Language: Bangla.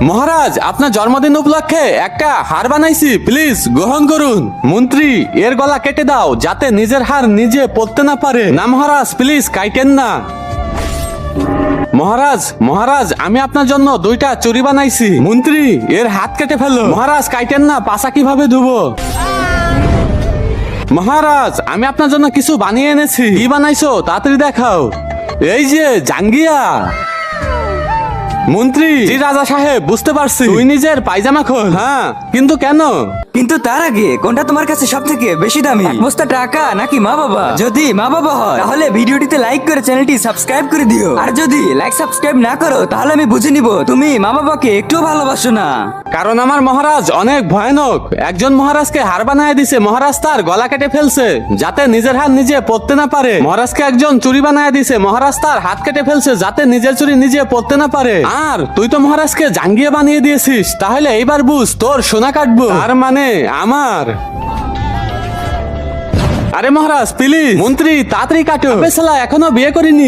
মহারাজ, আপনার জন্মদিন উপলক্ষে একটা হার বানাইছি, প্লিজ গ্রহণ করুন। মন্ত্রী, এর গলা কেটে দাও, যাতে নিজের হার নিজে পড়তে না পারে। না মহারাজ, প্লিজ কাইটেন না। মহারাজ মহারাজ, আমি আপনার জন্য দুইটা চুরি বানাইছি। মন্ত্রী, এর হাত কেটে ফেলো। মহারাজ, কাইটেন না পাশা কীভাবে ধুবো? মহারাজ, আমি আপনার জন্য কিছু বানিয়ে এনেছি। কি বানাইছো, তাড়াতাড়ি দেখাও। এই যে, জাঙ্গিয়া। মন্ত্রী! জি রাজা সাহেব বুঝতে পারছি। তুই নিজের পায়জামা খোল। হ্যাঁ। কিন্তু কেন? কিন্তু তার আগে কোনটা তোমার কাছে সব থেকে বেশি দামি? বস্তা টাকা নাকি মা বাবা? যদি মা বাবা হয় তাহলে ভিডিওটিতে লাইক করে চ্যানেলটি সাবস্ক্রাইব করে দিও। আর যদি লাইক সাবস্ক্রাইব না করো তাহলে আমি বুঝে নিব তুমি মা বাবাকে একটু ভালোবাসো না। কারণ আমার মহারাজ অনেক ভয়ানক। একজন মহারাজকে হার বানায় দিছে মহারাজ তার গলা কেটে ফেলছে যাতে নিজের হাত নিজে পড়তে না পারে। মহারাজকে একজন চুরি বানায় দিছে মহারাজ তার হাত কেটে ফেলছে যাতে নিজের চুরি নিজে পড়তে না পারে। আর তুই তো মহারাজকে জাঙ্গিয়ে বানিয়ে দিয়েছিস তাহলে এইবার বুঝ তোর সোনা কাটবো। আর মানে আমার। আরে মহারাজ প্লিজ। মন্ত্রী তাড়াতাড়ি কাটো। বেসালা এখনও বিয়ে করিনি।